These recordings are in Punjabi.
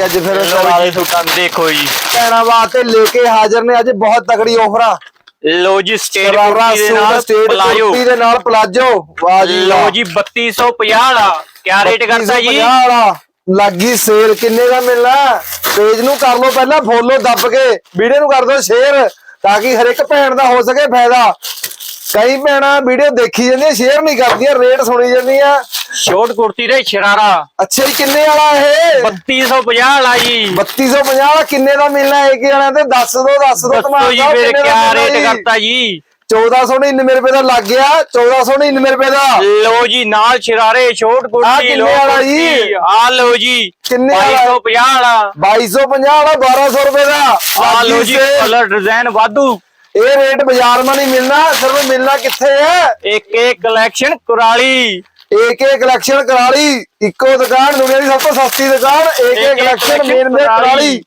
ਜੀ ਅੱਜ ਫਿਰ ਸ਼ਰਾਰੇ ਸੂਟਾਂ ਦੇਖੋ ਜੀ। ਭੈਣਾਂ ਵਾਸਤੇ ਲੈ ਕੇ ਹਾਜ਼ਰ ਨੇ ਅੱਜ ਬਹੁਤ ਤਕੜੀ ਆਫਰਾਂ ਲਓ ਜੀ ਸਟੇਟ ਕੁਰਤੀ ਦੇ ਨਾਲ ਸਟੇਟ ਪਲਾਜੋ। ਦੇ ਨਾਲ ਪਲਾਜੋ। ਵਾਹ ਜੀ ਵਾਹ। ਜੀ 3250 ਵਾਲਾ। ਕਿਆ ਰੇਟ ਕਰਦਾ ਜੀ? 3250 ਵਾਲਾ। ਲੱਗੀ ਸੇਲ ਕਿੰਨੇ ਦਾ ਮਿਲਣਾ? ਪੇਜ ਨੂੰ ਕਰ ਲਓ ਪਹਿਲਾਂ ਫੋਲੋ ਦੱਬ ਕੇ। ਵੀਡੀਓ ਨੂੰ ਕਰ ਦਿਓ ਸ਼ੇਅਰ ਤਾਂ ਕਿ ਹਰ ਇੱਕ ਭੈਣ ਦਾ ਹੋ ਸਕੇ ਫਾਇਦਾ। ਕਈ ਭੈਣਾਂ ਵੀਡੀਓ ਦੇਖੀ ਜਾਂਦੀਆਂ ਸ਼ੇਅਰ ਨਹੀਂ ਕਰਦੀਆਂ ਰੇਟ ਸੁਣੀ ਜਾਂਦੀਆਂ। ਸ਼ੋਰਟ ਕੁਰਤੀ ਦੇ ਸ਼ਰਾਰਾ। ਅੱਛਾ ਜੀ ਕਿੰਨੇ ਵਾਲਾ ਇਹ? 3250 ਵਾਲਾ ਜੀ। 3250 ਵਾਲਾ ਕਿੰਨੇ ਦਾ ਮਿਲਣਾ ਹੈ? ਕਿ ਵਾਲਿਆਂ ਤੇ ਦੱਸ ਦੋ ਦੱਸ ਦੋ ਦੱਸੋ ਜੀ ਫਿਰ ਕਿਆ ਰੇਟ ਕਰਤਾ ਜੀ? 1499 ਰੁਪਏ ਦਾ ਲੱਗ ਗਿਆ 1499 ਰੁਪਏ ਦਾ। ਲਓ ਜੀ ਨਾਲ ਸ਼ਰਾਰੇ ਸ਼ੋਰਟ ਕੁਰਤੀ ਲੋ ਵਾਲਾ ਜੀ? ਆ ਲਓ ਜੀ ਕਿੰਨੇ ਵਾਲਾ? 2250 ਵਾਲਾ। 2250 ਵਾਲਾ 1200 ਰੁਪਏ ਦਾ। ਆ ਲਓ ਜੀ। ਕਲਰ ਡਿਜ਼ਾਈਨ ਵਾਧੂ। ਇਹ ਰੇਟ ਬਾਜ਼ਾਰ ਮਾ ਨਹੀਂ ਮਿਲਣਾ ਸਿਰਫ ਮਿਲਣਾ ਕਿੱਥੇ ਹੈ? ਇੱਕ ਇੱਕ collection Kurali. AK collection Kurali ਇੱਕੋ ਦੁਕਾਨ ਦੁਨੀਆ ਦੀ ਸਭ ਤੋਂ ਸਸਤੀ ਦੁਕਾਨ AK collection main main Kurali.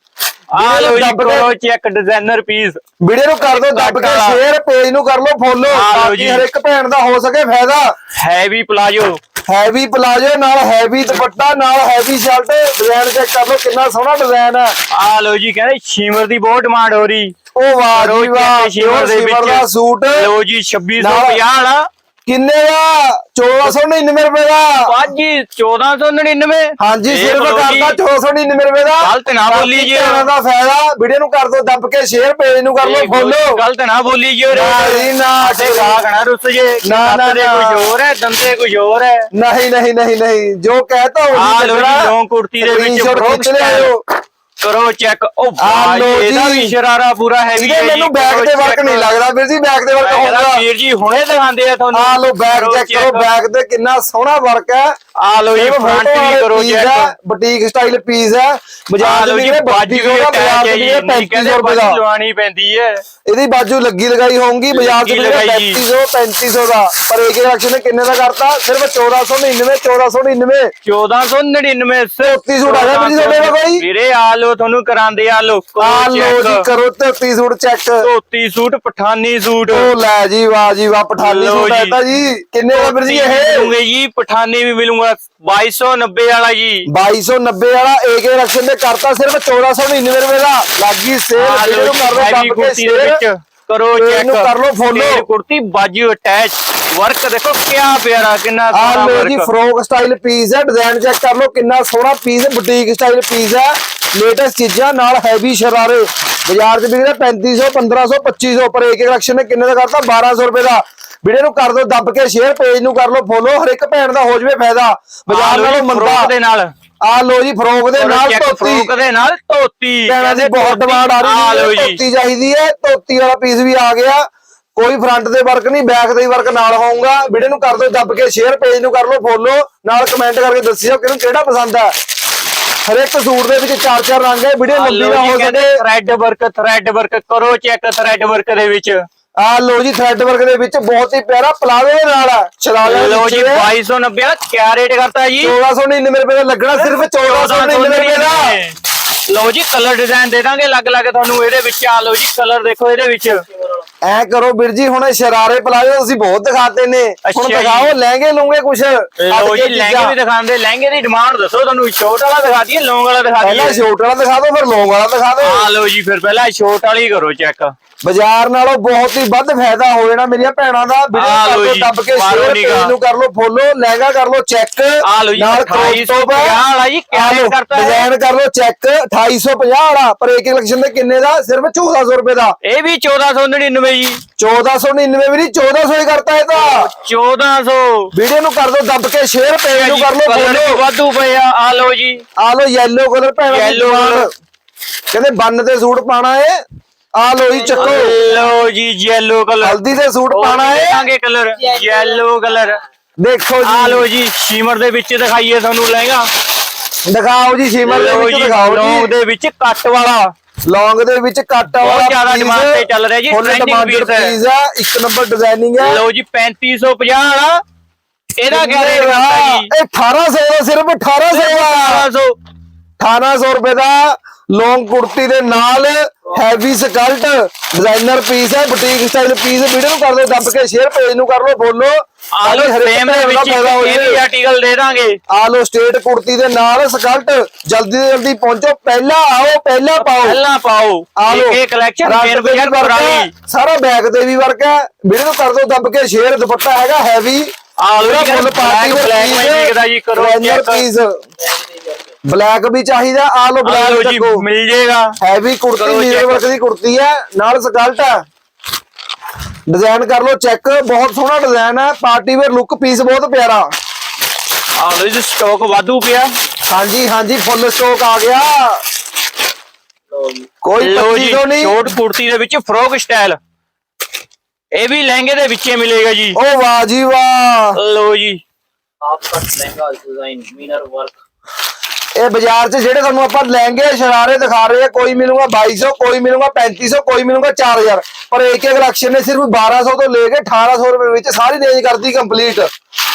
ਆ ਲਓ ਜੀ ਦੱਬ ਕੇ- ਕਰੋ ਚੈੱਕ ਡਿਜ਼ਾਈਨਰ ਪੀਸ ਵੀਡੀਓ ਨੂੰ ਕਰ ਦਿਓ ਦੱਬ ਕੇ। ਸ਼ੇਅਰ ਪੇਜ ਨੂੰ ਕਰ ਲਓ ਫੋਲੋ ਤਾਂ ਕਿ। ਹਰ ਇੱਕ ਭੈਣ ਦਾ ਹੋ ਸਕੇ ਫਾਇਦਾ। ਹੈਵੀ ਪਲਾਜੋ ਹੈਵੀ ਪਲਾਜੋ ਨਾਲ ਹੈਵੀ ਦੁਪੱਟਾ ਨਾਲ ਹੈਵੀ ਸ਼ਰਟ ਡਿਜ਼ਾਈਨ ਚੈੱਕ ਕਰ ਲਓ ਕਿੰਨਾ ਸੋਹਣਾ ਡਿਜ਼ਾਈਨ ਹੈ। ਆ ਲਓ ਜੀ ਕਹਿੰਦੇ ਸ਼ਿਮਰ ਦੀ ਬਹੁਤ ਡਿਮਾਂਡ ਹੋ ਰਹੀ। ਉਹ ਵਾਹ ਜੀ ਵਾਹ ਸ਼ਿਮਰ ਦੇ ਸ਼ਿਮਰ ਦਾ ਵਿੱਚ। ਸੂਟ। ਲਓ ਜੀ 2650 ਨਾਲ- ਵਾਲਾ। ਕਿੰਨੇ ਦਾ? 1499 ਰੁਪਏ ਦਾ। ਬਾਜੀ 1499 ਹਾਂਜੀ ਸਿਰਫ। ਕਰਦਾ 1499 ਰੁਪਏ ਦਾ। ਗਲਤ ਨਾ ਬੋਲੀ ਜੀ। ਭੈਣਾਂ ਦਾ ਫਾਇਦਾ ਵੀਡੀਓ ਨੂੰ ਕਰ ਦਿਓ ਦੱਬ ਕੇ ਸ਼ੇਅਰ ਪੇਜ ਨੂੰ ਕਰ ਕੋਈ ਫੋਲੋ। ਗਲਤ ਨਾ ਬੋਲੀ ਜੀ ਨਾ ਜੀ, ਨਾ। ਤੇ ਨਾ ਰੁੱਸ ਜੇ। ਨਾ, ਨਾ, ਦੇ। ਕੁਝ ਹੋਰ ਹੈ ਦੰਦੇ ਕੁਝ ਹੋਰ ਹੈ। ਨਹੀਂ ਨਹੀਂ ਨਹੀਂ ਨਹੀਂ। ਜੋ ਕਹਤਾ ਉਹ ਆ ਲਓ ਜੀ ਲੌਂਗ ਕੁਰਤੀ ਦੇ ਵਿੱਚ ਫਰੋਕ ਖਿੱਚ ਲਿਆਓ ਕਰੋ ਚੈੱਕ ਉਹ ਲਓ ਇਹਦਾ ਜੀ। ਵੀ ਸ਼ਰਾਰਾ ਪੂਰਾ ਹੈਵੀ ਇਹਦੇ ਮੈਨੂੰ ਬੈਕ ਤੇ ਵਰਕ ਨਹੀਂ ਲੱਗਦਾ ਵੀਰ ਜੀ ਬੈਕ ਤੇ ਵਰਕ ਹੋਊਗਾ। ਵੀਰ ਜੀ ਹੁਣੇ ਦਿਖਾਉਂਦੇ ਆ ਤੁਹਾਨੂੰ। ਆ ਲਓ ਬੈਕ ਕਰੋ ਚੈੱਕ ਕਰੋ। ਬੈਕ ਤੇ ਕਿੰਨਾ ਸੋਹਣਾ ਵਰਕ ਹੈ। ਆ ਲਓ ਜੀ ਫਰੰਟ ਵੀ ਕਰੋ ਚੈੱਕ ਹੈ ਬੁਟੀਕ ਸਟਾਈਲ ਪੀਸ ਹੈ। ਬਾਜ਼ਾਰ ਦੇ ਜੀ ਵਿੱਚ ਬਾਜੀ ਬਾਜੀ ਵੀ ਅਟੈਚ ਬਾਜ਼ਾਰ ਹੈ ਦੇ ਜੀ। ਵਿੱਚ ਨਹੀਂ 3500 ਕਹਿੰਦੇ ਰੁਪਏ ਦਾ। ਲਵਾਣੀ ਪੈਂਦੀ ਹੈ। ਇਹਦੀ ਬਾਜੂ ਲੱਗੀ ਲਗਾਈ ਹੋਊਗੀ ਬਾਜ਼ਾਰ ਦੇ ਵਿੱਚ ਲੱਗੀ ਲਗਾਈ ਜੀ। 3500 3500 ਦਾ। ਪਰ ਇੱਕ ਐਕਸ਼ਨ ਨੇ ਕਿੰਨੇ ਦਾ ਕਰਤਾ? ਸਿਰਫ 1499 1499 1499 ਸਿਰਫ ਧੋਤੀ ਸੂਟ ਆ ਗਿਆ ਵੀਰ ਜੀ ਤੁਹਾਡੇ ਕੋਲ ਕੋਈ? ਵੀਰੇ ਆ ਲੋ ਤੁਹਾਨੂੰ ਕਰਾਂਦੇ ਆ ਲੋ ਆ ਲੋ ਜੀ ਕਰੋ dhoti suit check dhoti suit Pathani suit. ਉਹ ਲੈ ਜੀ ਵਾਹ ਜੀ ਵਾਹ ਪਠਾਨੀ ਲਓ ਸੂਟ ਜੀ। ਆਇਆ ਜੀ ਕਿੰਨੇ ਦਾ ਵੀਰ ਜੀ ਇਹ? ਮਿਲੂਗੇ ਜੀ ਪਠਾਨੀ ਵੀ ਮਿਲੂਗਾ 2290 ਵਾਲਾ ਜੀ। 2290 ਵਾਲਾ ਏਕੇ ਰਕਸ਼ਨ ਦੇ ਕਰਤਾ ਸਿਰਫ 1499 ਰੁਪਏ ਦਾ। ਲੱਗੀ ਸੇਲ ਆ ਲੋ ਵੀਡੀਓ ਕਰ ਲਓ ਹੈਵੀ ਦੱਬ ਕੇ ਕੁਰਤੀ ਦੇ ਵਿੱਚ share। ਕਰੋ ਤੇ ਚੈੱਕ ਇਹਨੂੰ ਕਰ ਲਓ follow। ਕੁਰਤੀ ਬਾਜੂ ਅਟੈਚ ਵਰਕ ਦੇਖੋ ਕਿਆ ਪਿਆਰਾ ਕਿੰਨਾ ਆ ਸੋਹਣਾ ਲੋ ਜੀ ਫਰੋਕ ਸਟਾਈਲ ਪੀਸ ਹੈ ਡਿਜ਼ਾਈਨ ਚੈੱਕ ਕਰ ਲਓ ਕਿੰਨਾ ਸੋਹਣਾ ਪੀਸ ਹੈ ਬੁਟੀਕ ਸਟਾਈਲ ਪੀਸ ਹੈ। ਲੇਟੈਸਟ ਚੀਜ਼ਾਂ ਨਾਲ ਹੈਵੀ ਸ਼ਰਾਰੇ। ਬਾਜ਼ਾਰ ਦੇ ਵਿਕਦੇ 3500 1500 2500 ਪਰ ਇੱਕ ਕਲੈਕਸ਼ਨ ਨੇ ਕਿੰਨੇ ਦਾ ਕਰਤਾ? 1200 ਰੁਪਏ ਦਾ। ਵੀਡੀਓ ਨੂੰ ਕਰ ਦਿਓ ਦੱਬ ਕੇ ਸ਼ੇਅਰ ਪੇਜ ਨੂੰ ਕਰ ਲਓ ਫੋਲੋ ਹਰ ਇੱਕ ਭੈਣ ਦਾ ਹੋ ਜਵੇ ਫਾਇਦਾ। ਬਾਜ਼ਾਰ ਨਾਲੋਂ ਮੰਦਾ। ਦੇ ਨਾਲ। ਆ ਲੋ ਜੀ ਫਰੋਕ ਦੇ ਨਾਲ ਧੋਤੀ। ਫਰੋਕ ਦੇ ਨਾਲ ਧੋਤੀ। ਭੈਣਾਂ ਦੀ ਬਹੁਤ ਡਿਮਾਂਡ ਆ ਆ ਰਹੀ ਹੈ ਧੋਤੀ ਚਾਹੀਦੀ ਹੈ। ਧੋਤੀ ਵਾਲਾ ਪੀਸ ਵੀ ਆ ਗਿਆ। ਕੋਈ ਫਰੰਟ ਦੇ ਵਰਕ ਨਹੀਂ ਬੈਕ ਦੇ ਵਰਕ ਨਾਲ ਹੋਊਗਾ। ਵੀਡੀਓ ਨੂੰ ਕਰ ਦਿਓ ਦੱਬ ਕੇ ਸ਼ੇਅਰ ਪੇਜ ਨੂੰ ਕਰ ਲਓ ਫੋਲੋ ਨਾਲ ਕਮੈਂਟ ਕਰਕੇ ਦੱਸਿਓ ਕਿਹਨੂੰ ਕਿਹੜਾ ਪਸੰਦ ਹੈ। ਹਰ ਇੱਕ ਸੂਟ ਦੇ ਵਿੱਚ ਚਾਰ ਚਾਰ ਰੰਗ ਹੈ ਵੀਡੀਓ ਲੰਬੀ ਨਾ ਹੋ ਜੀ ਕਹਿੰਦੇ ਸਕੇ। ਥ੍ਰੈਡ ਵਰਕ ਥ੍ਰੈਡ ਵਰਕ ਕਰੋ ਚੈੱਕ ਥ੍ਰੈਡ ਵਰਕ ਦੇ ਵਿੱਚ। ਆ ਲੋ ਜੀ ਥ੍ਰੈਡ ਵਰਕ ਦੇ ਵਿੱਚ ਬਹੁਤ ਹੀ ਪਿਆਰਾ ਪਲਾਵੇ ਦੇ ਨਾਲ ਸ਼ਰਾਰਾ ਲਓ ਜੀ 2290 ਵਾਲਾ ਕਿਆ ਰੇਟ ਕਰਤਾ ਜੀ? 1499 ਰੁਪਏ ਦਾ ਲੱਗਣਾ ਸਿਰਫ 1499 ਰੁਪਏ ਦਾ। ਲਓ ਜੀ ਕਲਰ ਡਿਜ਼ਾਈਨ ਦੇ ਦਾਂਗੇ ਅਲੱਗ ਅਲੱਗ ਤੁਹਾਨੂੰ ਇਹਦੇ ਵਿੱਚ। ਆ ਲਓ ਜੀ ਕਲਰ ਦੇਖੋ ਇਹਦੇ ਵਿੱਚ। ਐ ਕਰੋ ਵੀਰ ਜੀ ਹੁਣ ਸ਼ਰਾਰੇ ਪਲਾਜੋ ਤੁਸੀਂ ਬਹੁਤ ਦਿਖਾਤੇ ਨੇ। ਹੁਣ। ਦਿਖਾਓ ਲਹਿੰਗੇ ਲੂੰਗੇ ਕੁਛ? ਲਓ ਜੀ ਲਹਿੰਗੇ ਵੀ ਦਿਖਾਉਂਦੇ। ਲਹਿੰਗੇ ਦੀ ਡਿਮਾਂਡ ਦੱਸੋ ਤੁਹਾਨੂੰ ਸ਼ੋਰਟ ਵਾਲਾ ਦਿਖਾ ਦਈਏ ਲੌਂਗ ਵਾਲਾ ਦਿਖਾ ਪਹਿਲਾਂ ਦਈਏ ਸ਼ੋਰਟ ਵਾਲਾ ਦਿਖਾ ਦਿਓ ਫਿਰ ਲੌਂਗ ਵਾਲਾ ਦਿਖਾ ਦਿਓ। ਆ ਲਓ ਜੀ ਫਿਰ ਪਹਿਲਾਂ ਸ਼ੋਰਟ ਵਾਲੀ ਕਰੋ ਚੈੱਕ ਬਾਜ਼ਾਰ ਨਾਲੋਂ ਬਹੁਤ ਹੀ ਵੱਧ ਫਾਇਦਾ ਹੋ ਜਾਣਾ ਮੇਰੀਆਂ ਭੈਣਾਂ ਦਾ। ਲਓ ਵੀਡੀਓ ਜੀ, ਦੱਬ ਕੇ ਸ਼ੇਅਰ। ਪੇਜ ਨੂੰ ਕਰ ਲਓ ਫੋਲੋ ਲਹਿੰਗਾ ਕਰ ਲਓ ਚੈੱਕ। ਲਓ ਜੀ, 2850 ਵਾਲਾ ਜੀ, ਕਿਆ rate ਕਰਤਾ ਹੈ? ਡਿਜ਼ਾਈਨ ਕਰ ਲਓ ਚੈੱਕ 2850 ਵਾਲਾ। ਪਰ ਇੱਕ ਕਲੈਕਸ਼ਨ ਦੇ ਕਿੰਨੇ ਦਾ? ਸਿਰਫ 1400 ਰੁਪਏ ਦਾ। ਇਹ ਵੀ 1499 ਜੀ। 1499 ਵੀ ਨਹੀਂ 1400 ਹੀ ਕਰਤਾ ਇਹ ਤਾਂ। 1400 ਵੀਡੀਓ ਨੂੰ ਕਰ ਦਿਓ ਦੱਬ ਕੇ ਸ਼ੇਅਰ ਪੇਜ ਨੂੰ ਕਰ ਲਓ ਫੋਲੋ। ਵਾਧੂ ਪਏ ਆ ਆ ਲਓ ਜੀ। ਆ ਲੋ ਯੈਲੋ ਕਲਰ ਭੈਣਾਂ colour। ਕਹਿੰਦੇ ਬੰਨ ਤੇ ਸੂਟ ਪਾਣਾ ਏ। ਆ ਲੋ ਜੀ ਚੱਕੋ। ਲਓ ਜੀ ਯੈਲੋ ਕਲਰ ਹਲਦੀ ਦੇ ਸੂਟ ਪਾਣਾ ਏ ਦੇਾਂਗੇ ਕਲਰ ਯੈਲੋ ਕਲਰ ਦੇਖੋ ਆ ਜੀ ਲਓ ਜੀ ਸ਼ਿਮਰ ਦੇ ਵਿੱਚ ਦਿਖਾਈਏ ਤੁਹਾਨੂੰ ਲਹਿੰਗਾ। ਦਿਖਾਓ ਜੀ ਸ਼ਿਮਰ ਦੇ ਵਿੱਚ ਜੀ ਦਿਖਾਓ ਲੌਂਗ ਜੀ ਦੇ ਵਿੱਚ ਕੱਟ ਵਾਲਾ। ਲੌਂਗ ਦੇ ਵਿੱਚ ਕੱਟ ਵਾਲਾ ਬਹੁਤ ਜ਼ਿਆਦਾ demand ਤੇ ਚੱਲ ਰਿਹਾ ਜੀ, piece ਹੈ। piece ਹੈ। ਇੱਕ ਨੰਬਰ ਡਿਜ਼ਾਈਨਿੰਗ ਹੈ। ਲਓ ਜੀ 3550 ਵਾਲਾ। ਇਹਦਾ ਕਿਆ ਰੇਟ ਦਾ? ਜੀ? ਇਹ 1800 ਦਾ ਸਿਰਫ 1800 ਦਾ 1800 1800 ਰੁਪਏ ਦਾ ਲੌਂਗ ਕੁੜਤੀ ਦੇ ਨਾਲ ਹੈਵੀ ਸਕਲਟ ਡਿਜ਼ਾਈਨਰ ਪੀਸ ਹੈ ਬੁਟੀਕ ਸਟਾਈਲ ਪੀਸ ਵੀਡੀਓ ਨੂੰ ਕਰ ਦਿਓ ਦੱਬ ਕੇ ਸ਼ੇਅਰ ਪੇਜ ਨੂੰ ਕਰ ਲਓ ਫੋਲੋ ਆ ਲੋ ਫਰੇਮ ਦੇ ਵਿੱਚ ਇਹ ਵੀ ਆਰਟੀਕਲ ਦੇ ਦਾਂਗੇ। ਆ ਲੋ ਸਟੇਟ ਕੁੜਤੀ ਦੇ ਨਾਲ ਸਕਲਟ ਜਲਦੀ ਤੋਂ ਜਲਦੀ ਪਹੁੰਚੋ ਪਹਿਲਾਂ ਆਓ ਪਹਿਲਾਂ ਪਾਓ। ਪਹਿਲਾਂ ਪਾਓ। ਆ ਲੋ ਇਹ ਕਲੈਕਸ਼ਨ ਫੇਰ ਵੀ ਪੁਰਾਣੀ। ਸਾਰਾ ਬੈਕ ਤੇ ਵੀ ਵਰਕ ਹੈ। ਵੀਡੀਓ ਨੂੰ ਕਰ ਦਿਓ ਦੱਬ ਕੇ ਸ਼ੇਅਰ ਦੁਪੱਟਾ ਹੈਗਾ ਹੈਵੀ ਆ ਲੋ ਫੁੱਲ ਪਾਰਟੀ ਬਲੈਕ ਮੈਂ ਦੇਖਦਾ ਜੀ ਕਰੋ ਚੈੱਕ ਪੀਸ ਬਲੈਕ ਵੀ ਚਾਹੀਦਾ ਆ ਲੋ ਬਲੈਕ ਲੋ ਜੀ ਮਿਲ ਜੇਗਾ। ਹੈਵੀ ਕੁੜਤੀ ਕਰੋ ਨੀਲੇ। ਵਰਕ ਦੀ ਕੁੜਤੀ ਹੈ ਨਾਲ ਸਕਲਟ ਹੈ। ਡਿਜ਼ਾਈਨ ਕਰ ਲਓ ਚੈੱਕ ਬਹੁਤ ਸੋਹਣਾ ਡਿਜ਼ਾਈਨ ਹੈ ਪਾਰਟੀ ਵੇਅਰ ਲੁੱਕ ਪੀਸ ਬਹੁਤ ਪਿਆਰਾ। ਆ ਲੋ ਜੀ ਸਟਾਕ ਵਾਧੂ ਪਿਆ। ਹਾਂਜੀ ਹਾਂਜੀ ਫੁੱਲ ਸਟਾਕ ਆ ਗਿਆ। ਕੋਈ ਲੋ ਪੱਚੀ ਜੀ ਤੋਂ ਨਹੀਂ। ਸ਼ੋਰਟ ਕੁੜਤੀ ਦੇ ਵਿੱਚ ਫਰੋਕ ਸਟਾਈਲ ਇਹ ਵੀ ਲਹਿੰਗੇ ਦੇ ਵਿੱਚੇ ਮਿਲੇਗਾ ਜੀ। ਓ ਵਾਹ ਜੀ ਵਾਹ। ਲੋ ਜੀ। ਇਹ ਬਾਜ਼ਾਰ 'ਚ ਜਿਹੜੇ ਤੁਹਾਨੂੰ ਆਪਾਂ ਲਹਿੰਗੇ ਸ਼ਰਾਰੇ ਦਿਖਾ ਰਹੇ ਆ ਕੋਈ ਮਿਲੂਗਾ 2200 ਕੋਈ ਮਿਲੂਗਾ 3500 ਕੋਈ ਮਿਲੂਗਾ 4000 ਪਰ ਇੱਕ ਇੱਕ ਰਕਸ਼ਨ ਨੇ ਸਿਰਫ 1200 ਤੋਂ ਲੈ ਕੇ 1800 ਰੁਪਏ ਵਿੱਚ ਸਾਰੀ ਰੇਂਜ ਕਰਦੀ ਕੰਪਲੀਟ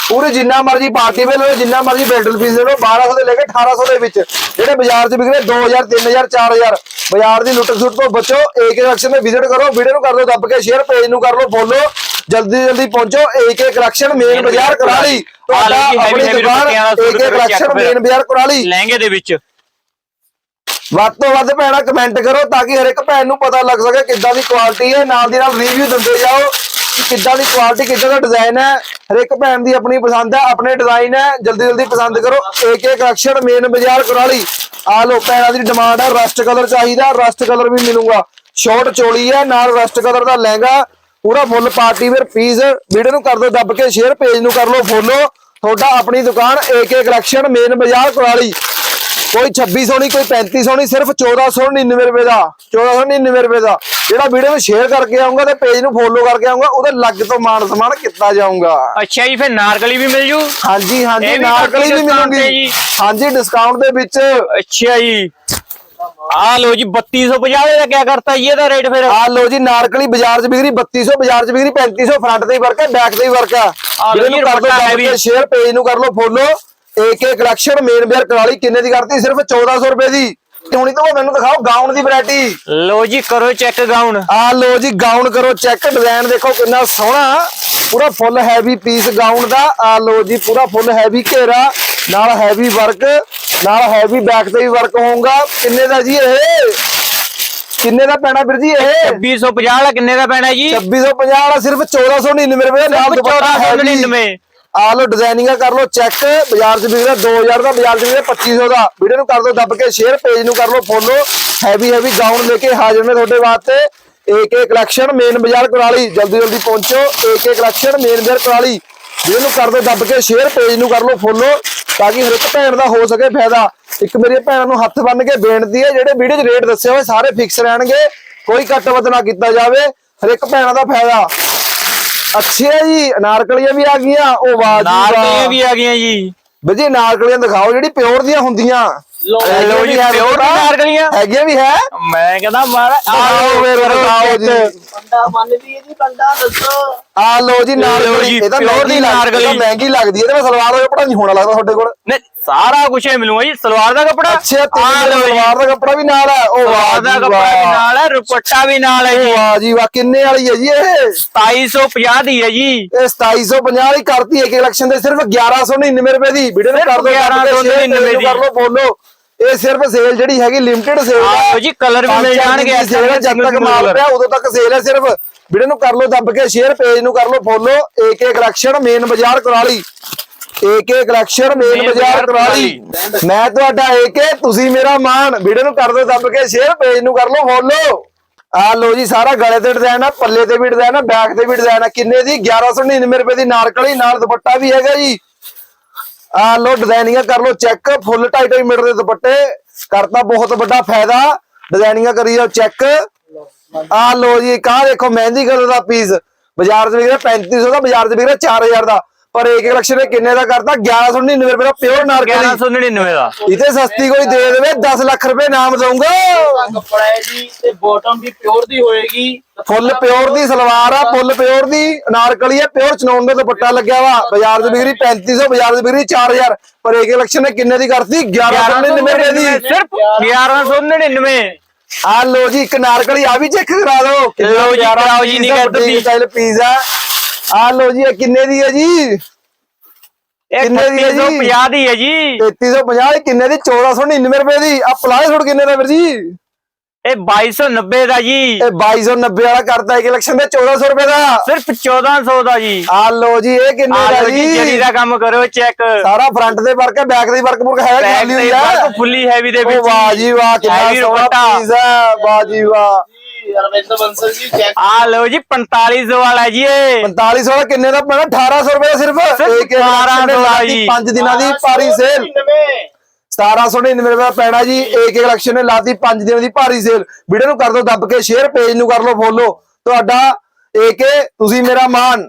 ਪੂਰੇ ਜਿੰਨਾ ਮਰਜ਼ੀ ਪਾਰਟੀ ਵੇਲ ਹੋਵੇ ਜਿੰਨਾ ਮਰਜ਼ੀ ਬੈਟਲ ਪੀਸ ਦੇ ਲੋ 1200 ਤੋਂ ਲੈ ਕੇ 1800 ਦੇ ਵਿੱਚ। ਜਿਹੜੇ ਬਾਜ਼ਾਰ 'ਚ ਵਿਕਦੇ 2000 3000 4000 ਬਾਜ਼ਾਰ ਦੀ ਲੁੱਟ ਸੁੱਟ ਤੋਂ ਬਚੋ ਇੱਕ ਕਲੈਕਸ਼ਨ ਤੇ ਵਿਜ਼ਿਟ ਕਰੋ ਵੀਡੀਓ ਨੂੰ ਕਰ ਦਿਓ ਦੱਬ ਕੇ ਸ਼ੇਅਰ ਪੇਜ ਨੂੰ ਕਰ ਲਓ ਫੋਲੋ ਜਲਦੀ ਜਲਦੀ ਪਹੁੰਚੋ ਇੱਕ ਕਲੈਕਸ਼ਨ ਮੇਨ ਬਾਜ਼ਾਰ ਕਰਾਲੀ। ਤੁਹਾਡਾ ਆਪਣੀ ਦੁਕਾਨ ਸੂਟ ਕਲੈਕਸ਼ਨ ਮੇਨ ਬਾਜ਼ਾਰ ਕਰਾਲੀ। ਲਹਿੰਗੇ ਦੇ ਵਿੱਚ। ਵੱਧ ਤੋਂ ਵੱਧ ਭੈਣਾ ਕਮੈਂਟ ਕਰੋ ਤਾਂ ਕਿ ਹਰ ਇੱਕ ਭੈਣ ਨੂੰ ਪਤਾ ਲੱਗ ਸਕੇ ਕਿੱਦਾਂ ਦੀ ਕੁਆਲਿਟੀ ਹੈ ਨਾਲ ਦੀ ਨਾਲ ਰਿਵਿਊ ਦਿੰਦੇ ਜਾਓ। ਕਿ ਕਿੱਦਾਂ ਦੀ ਕੁਆਲਿਟੀ ਕਿੱਦਾਂ ਦਾ ਡਿਜ਼ਾਈਨ ਹੈ ਹਰ ਇੱਕ ਭੈਣ ਦੀ ਆਪਣੀ ਪਸੰਦ ਹੈ, ਆਪਣੇ ਡਿਜ਼ਾਈਨ ਹੈ, ਜਲਦੀ ਜਲਦੀ ਪਸੰਦ ਕਰੋ। ਇੱਕ ਇੱਕ ਮੇਨ ਬਾਜ਼ਾਰ ਕੁਰਾਲੀ। ਆ ਲੋ ਭੈਣਾਂ ਦੀ ਡਿਮਾਂਡ ਹੈ ਰਸਟ ਕਲਰ ਚਾਹੀਦਾ ਰਸਟ ਕਲਰ ਵੀ ਮਿਲੂਗਾ। ਸ਼ਾਰਟ ਚੋਲੀ ਹੈ, ਨਾਲ ਰਸਟ ਕਲਰ ਦਾ ਲਹਿੰਗਾ, ਪੂਰਾ full party wear piece video ਨੂੰ ਕਰ ਦਿਓ, ਦੱਬ ਕੇ ਸ਼ੇਅਰ ਪੇਜ ਨੂੰ ਕਰ ਲਓ ਫੋਲੋ ਤੁਹਾਡਾ ਆਪਣੀ ਦੁਕਾਨ ਏਕ ਕਲੈਕਸ਼ਨ ਮੇਨ ਬਾਜ਼ਾਰ ਕੁਰਾਲੀ। ਕੋਈ 2600 ਨਹੀਂ ਕੋਈ 3500 ਨਹੀਂ ਸਿਰਫ 1499 ਰੁਪਏ ਦਾ 1499 ਰੁਪਏ ਦਾ। ਜਿਹੜਾ ਵੀਡੀਓ ਨੂੰ ਸ਼ੇਅਰ ਕਰਕੇ ਆਉਂਗਾ ਤੇ ਪੇਜ ਨੂੰ ਫੋਲੋ ਕਰਕੇ ਆਉਂਗਾ ਉਹਦੇ ਲੱਗ ਤੋਂ ਮਾਨ ਸਮਾਨ ਕੀਤਾ ਜਾਊਗਾ। ਅੱਛਾ ਜੀ ਫਿਰ ਨਾਰਕਲੀ ਵੀ ਮਿਲ ਜੂ? ਹਾਂਜੀ ਹਾਂਜੀ ਇਹ ਵੀ ਨਾਰਕਲੀ ਵੀ ਮਿਲੂਗੀ। ਹਾਂਜੀ ਡਿਸਕਾਊਂਟ ਦੇ ਵਿੱਚ। ਅੱਛਾ ਜੀ। ਆ ਲੋ ਜੀ 3250 ਦਾ ਕਿਆ ਕਰਤਾ ਜੀ ਇਹਦਾ ਰੇਟ ਫਿਰ? ਆ ਲੋ ਜੀ ਨਾਰਕਲੀ ਬਾਜ਼ਾਰ 'ਚ ਵਿਕਰੀ 3200 ਬਾਜ਼ਾਰ 'ਚ ਵਿਕਰੀ 3500 ਫਰੰਟ ਤੇ ਹੀ ਵਰਕ ਹੈ ਬੈਕ ਤੇ ਹੀ ਵਰਕ ਹੈ। ਵੀਡੀਓ ਜੀ, ਨੂੰ ਕਰ heavy। ਸ਼ੇਅਰ ਪੇਜ ਨੂੰ ਕਰ ਲਓ ਫੋਲੋ ਏਕ ਕਲੈਕਸ਼ਨ ਮੇਨ ਬੇਅਰ ਕਰਾਲੀ ਕਿੰਨੇ ਦੀ ਕਰਤੀ? ਸਿਰਫ 1400 ਰੁਪਏ ਦੀ। ਹੁਣੀ ਤੋਂ ਮੈਨੂੰ ਦਿਖਾਓ ਗਾਊਨ ਦੀ ਵੈਰਾਈਟੀ ਲੋ ਜੀ ਕਰੋ ਚੈੱਕ ਗਾਊਨ ਆ ਲੋ ਜੀ ਗਾਊਨ ਕਰੋ ਚੈੱਕ ਡਿਜ਼ਾਈਨ ਦੇਖੋ ਕਿੰਨਾ ਸੋਹਣਾ। ਪੂਰਾ ਫੁੱਲ ਹੈਵੀ ਪੀਸ ਗਾਊਨ ਦਾ। ਆ ਲੋ ਜੀ ਪੂਰਾ ਫੁੱਲ ਹੈਵੀ ਘੇਰਾ। ਨਾਲ ਹੈਵੀ ਵਰਕ ਨਾਲ ਹੈਵੀ ਬੈਕ ਤੇ ਵੀ ਵਰਕ ਹੋਊਗਾ। ਕਿੰਨੇ ਦਾ ਜੀ ਇਹ? ਕਿੰਨੇ ਦਾ ਪੈਣਾ ਵੀਰ ਜੀ ਇਹ? 2650 ਵਾਲਾ ਕਿੰਨੇ ਦਾ ਪੈਣਾ ਜੀ? 2650 ਵਾਲਾ ਸਿਰਫ 1499 ਰੁਪਏ ਨਾਲ ਦੁਪੱਟਾ ਹੈਵੀ 1499 ਆ ਲੋ ਡਿਜ਼ਾਈਨਿੰਗ ਕਰ ਲੋ ਚੈੱਕ ਬਾਜ਼ਾਰ 'ਚ ਵਿਕ 2000 ਦਾ, ਬਾਜ਼ਾਰ 'ਚ ਵਿਕ 2500 ਦਾ। ਵੀਡੀਓ ਨੂੰ ਕਰ ਦੋ ਦੱਬ ਕੇ ਸ਼ੇਅਰ ਪੇਜ ਨੂੰ ਕਰ ਲੋ ਫੋਲੋ ਹੈਵੀ ਹੈਵੀ ਗਾਊਨ ਲੈ ਕੇ ਹਾਜ਼ਰ ਨੇ ਤੁਹਾਡੇ ਵਾਸਤੇ। ਏਕ ਕਲੈਕਸ਼ਨ ਮੇਨ ਬਾਜ਼ਾਰ ਕੁਰਾਲੀ। ਜਲਦੀ ਜਲਦੀ ਪਹੁੰਚੋ ਏਕ ਕਲੈਕਸ਼ਨ ਮੇਨ ਬਾਜ਼ਾਰ ਕੁਰਾਲੀ। ਵੀਡੀਓ ਨੂੰ ਕਰ ਦੋ ਦੱਬ ਕੇ ਸ਼ੇਅਰ ਪੇਜ ਨੂੰ ਕਰ ਲੋ ਫੋਲੋ ਤਾਂ ਕਿ ਹਰ ਇੱਕ ਭੈਣ ਦਾ ਹੋ ਸਕੇ ਫਾਇਦਾ। ਇੱਕ ਮੇਰੀ ਭੈਣਾਂ ਨੂੰ ਹੱਥ ਬੰਨ ਕੇ ਬੇਨਤੀ ਹੈ, ਜਿਹੜੇ ਵੀਡੀਓ 'ਚ ਰੇਟ ਦੱਸੇ ਹੋਏ ਸਾਰੇ ਫਿਕਸ ਰਹਿਣਗੇ। ਕੋਈ ਘੱਟ ਵੱਧ ਨਾ ਕੀਤਾ ਜਾਵੇ। ਹਰ ਇੱਕ ਭੈਣਾਂ ਦਾ ਫਾਇਦਾ। ਅੱਛਾ ਜੀ ਅਨਾਰਕਲੀਆਂ ਵੀ ਆ ਗਈਆਂ ਉਹ ਵਾਹ ਜੀ ਨਾਰਕਲੀਆਂ ਵੀ ਆ ਗਈਆਂ ਜੀ। ਬਜੀ ਅਨਾਰਕਲੀਆਂ ਦਿਖਾਓ ਜਿਹੜੀ ਪਿਓਰ ਦੀਆਂ ਹੁੰਦੀਆਂ। ਲੋ ਜੀ ਪਿਓਰ ਨਾਰਗਲੀਆਂ ਹੈਗੇ ਵੀ ਹੈ? ਮੈਂ ਕਹਿੰਦਾ ਮਾਰ ਆਓ ਮੇਰੇ ਰਤਾਓ ਜੀ। ਬੰਦਾ ਮੰਨ ਵੀ ਇਹਦੀ ਬੰਦਾ ਦੱਸੋ। ਆ ਲੋ ਜੀ ਨਾਰਗਲੀ ਇਹ ਤਾਂ ਪਿਓਰ ਦੀ ਨਾਰਗਲੀ ਮਹਿੰਗੀ ਲੱਗਦੀ ਹੈ ਤੇ ਮੈਂ ਸਲਵਾਰ ਦਾ ਕੱਪੜਾ ਨਹੀਂ ਹੋਣਾ ਲੱਗਦਾ ਤੁਹਾਡੇ ਕੋਲ। ਨਹੀਂ ਸਾਰਾ ਕੁਝ ਇਹ ਮਿਲੂਗਾ ਜੀ ਸਲਵਾਰ ਦਾ ਕੱਪੜਾ। ਅੱਛਾ ਤੇ ਸਲਵਾਰ ਦਾ ਕੱਪੜਾ ਵੀ ਨਾਲ ਹੈ। ਉਹ ਸਲਵਾਰ ਦਾ ਕੱਪੜਾ ਵੀ ਨਾਲ ਹੈ ਦੁਪੱਟਾ ਵੀ ਨਾਲ ਹੈ ਜੀ। ਵਾਹ ਜੀ ਵਾਹ ਕਿੰਨੇ ਵਾਲੀ ਹੈ ਜੀ ਇਹ? 2750 ਦੀ ਹੈ ਜੀ। ਇਹ 2750 ਵਾਲੀ ਕਰਤੀ ਇੱਕ ਕਲੈਕਸ਼ਨ ਦੇ ਸਿਰਫ 1199 ਰੁਪਏ ਦੀ। ਵੀਡੀਓ ਕਰ ਦੋ। 1199 ਕਰ ਲੋ ਬੋਲੋ। ਇਹ ਸਿਰਫ ਸੇਲ ਜਿਹੜੀ ਹੈਗੀ ਲਿਮਟਿਡ ਸੇਲ ਆਹੋ ਜੀ, colour ਵੀ ਮਿਲ ਜਾਣਗੇ, ਜਦ ਤੱਕ ਮਾਲ। ਪਿਆ ਉਦੋਂ ਤੱਕ ਸੇਲ ਹੈ ਸਿਰਫ। ਵੀਡੀਓ ਨੂੰ ਕਰ ਲੋ ਦੱਬ ਕੇ ਸ਼ੇਅਰ ਪੇਜ ਨੂੰ ਕਰ ਲੋ ਫੋਲੋ ਏਕ ਕਲੈਕਸ਼ਨ ਮੇਨ ਬਾਜ਼ਾਰ ਕੁਰਾਲੀ। ਏਕ ਕਲੈਕਸ਼ਨ ਮੇਨ ਬਾਜ਼ਾਰ ਕੁਰਾਲੀ। ਮੈਂ ਤੁਹਾਡਾ ਏਕ ਤੁਸੀਂ ਮੇਰਾ ਮਾਨ ਵੀਡੀਓ ਨੂੰ ਕਰ ਦੋ ਦੱਬ ਕੇ ਸ਼ੇਅਰ ਪੇਜ ਨੂੰ ਕਰ ਲੋ ਫੋਲੋ ਆ ਲੋ ਜੀ ਸਾਰਾ ਗਲੇ ਤੇ ਡਿਜ਼ਾਈਨ ਆ ਪੱਲੇ ਤੇ ਵੀ ਡਿਜ਼ਾਈਨ ਆ ਬੈਕ ਤੇ ਵੀ ਡਿਜ਼ਾਈਨ ਆ। ਕਿੰਨੇ ਦੀ? 1199 ਰੁਪਏ ਦੀ ਨਾਰਕਲੀ ਨਾਲ ਦੁਪੱਟਾ ਵੀ ਹੈਗਾ ਜੀ। ਆ ਲੋ ਡਿਜ਼ਾਈਨਿੰਗਾਂ ਕਰ ਲੋ ਚੈੱਕ ਫੁੱਲ 2.5 ਮੀਟਰ ਦੇ ਦੁਪੱਟੇ। ਕਰਤਾ ਬਹੁਤ ਵੱਡਾ ਫਾਇਦਾ। ਡਿਜ਼ਾਈਨਿੰਗਾਂ ਕਰੀ ਜਾਓ ਚੈੱਕ ਆ ਲੋ ਜੀ ਕਾ ਦੇਖੋ ਮਹਿੰਦੀ ਕਲਰ ਦਾ ਪੀਸ ਬਾਜ਼ਾਰ 'ਚ ਵਿਕ ਰਿਹਾ 3500 ਦਾ, ਬਾਜ਼ਾਰ 'ਚ ਵਿਕ ਰਿਹਾ 4000 ਦਾ। ਪਰ ਏਕੇ ਕਲੈਕਸ਼ਨ ਨੇ ਕਿੰਨੇ ਦਾ ਕਰਤਾ? 1199 ਰੁਪਏ ਦਾ ਪਿਓਰ ਨਾਰਕਲੀ 1199 ਦਾ। ਇਤੇ ਸਸਤੀ ਕੋਈ ਦੇ ਦੇਵੇ 10 ਲੱਖ ਰੁਪਏ ਨਾਮ ਦਊਂਗਾ। ਕੱਪੜਾ ਹੈ ਜੀ ਤੇ ਬਾਟਮ ਵੀ ਪਿਓਰ ਦੀ ਹੋਏਗੀ। ਫੁੱਲ ਪਿਓਰ ਦੀ ਸਲਵਾਰ ਆ ਫੁੱਲ ਪਿਓਰ ਦੀ। ਅਨਾਰਕਲੀ ਆ ਪਿਓਰ ਚਨੌਨ ਦਾ ਦੁਪੱਟਾ ਲੱਗਿਆ ਵਾ। ਬਾਜ਼ਾਰ ਦੀ ਵਿਕਰੀ 3500 ਬਾਜ਼ਾਰ ਦੀ ਵਿਕਰੀ 4000 ਪਰ ਏਕੇ ਕਲੈਕਸ਼ਨ ਨੇ ਕਿੰਨੇ ਦੀ ਕਰਤੀ? 1199 ਰੁਪਏ ਦੀ। ਸਿਰਫ 1199 ਆ ਲੋ ਜੀ ਇੱਕ ਨਾਰਕਲੀ ਆ ਵੀ ਚੈੱਕ ਕਰਾ ਲਓ ਜੀ, ਕਰਾਓ ਜੀ, ਤੁਸੀਂ। ਸਟਾਈਲ ਪੀਜ਼ਾ ਆ ਲੋ ਜੀ ਇਹ ਕਿੰਨੇ ਦੀ ਹੈ ਜੀ? ਕਿੰਨੇ ਦੀ ਹੈ ਜੀ? 3350 ਦੀ ਹੈ ਜੀ। 3350 ਇਹ ਕਿੰਨੇ ਦੀ? 1499 ਰੁਪਏ ਦੀ। ਆ ਪਲਾਏ ਸੂਟ ਕਿੰਨੇ ਦਾ ਵੀਰ ਜੀ? ਇਹ 2290 ਦਾ ਜੀ। ਇਹ 2290 ਵਾਲਾ ਕਰਤਾ ਹੈ ਕਲੈਕਸ਼ਨ ਦੇ 1400 ਰੁਪਏ ਦਾ। ਸਿਰਫ 1400 ਦਾ ਜੀ। ਆ ਲੋ ਜੀ ਇਹ ਕਿੰਨੇ ਦਾ ਜੀ ਜਰੀ ਦਾ ਕੰਮ ਕਰੋ ਚੈੱਕ। ਸਾਰਾ ਫਰੰਟ ਦੇ ਵਰਕ ਹੈ ਬੈਕ ਦੀ ਵਰਕ ਬੁਰਕ ਹੈ ਖਾਲੀ ਹੋਈ ਵਰਕ ਫੁੱਲੀ ਹੈਵੀ ਦੇ ਵਿੱਚ। ਵਾਹ ਜੀ ਵਾਹ ਕਿੰਨਾ ਸੋਹਣਾ। ਪੀਸ ਹੈ। ਵਾਹ ਜੀ ਵਾਹ। ਅਰਵਿੰਦ ਬੰਸਲ ਜੀ ਚੈੱਕ ਆ ਲਓ ਜੀ 4500 ਵਾਲਾ ਜੀ ਇਹ। 4500 ਵਾਲਾ ਕਿੰਨੇ ਦਾ ਪੈਣਾ 1800 ਰੁਪਏ ਦਾ ਸਿਰਫ ਸਿਰਫ ਇੱਕ 1800 1800 ਦੀ? ਜੀ। 5 ਦਿਨਾਂ ਦੀ ਭਾਰੀ ਸੇਲ 1799 ਰੁਪਏ ਦਾ ਪੈਣਾ ਜੀ। ਏਕ ਕਲੈਕਸ਼ਨ ਨੇ ਲਾਤੀ 5 ਦਿਨਾਂ ਦੀ ਭਾਰੀ ਸੇਲ ਵੀਡੀਓ ਨੂੰ ਕਰ ਦਿਓ ਦੱਬ ਕੇ ਸ਼ੇਅਰ ਪੇਜ ਨੂੰ ਕਰ ਲਓ ਫੋਲੋ ਤੁਹਾਡਾ ਏਕੇ ਤੁਸੀਂ ਮੇਰਾ ਮਾਨ।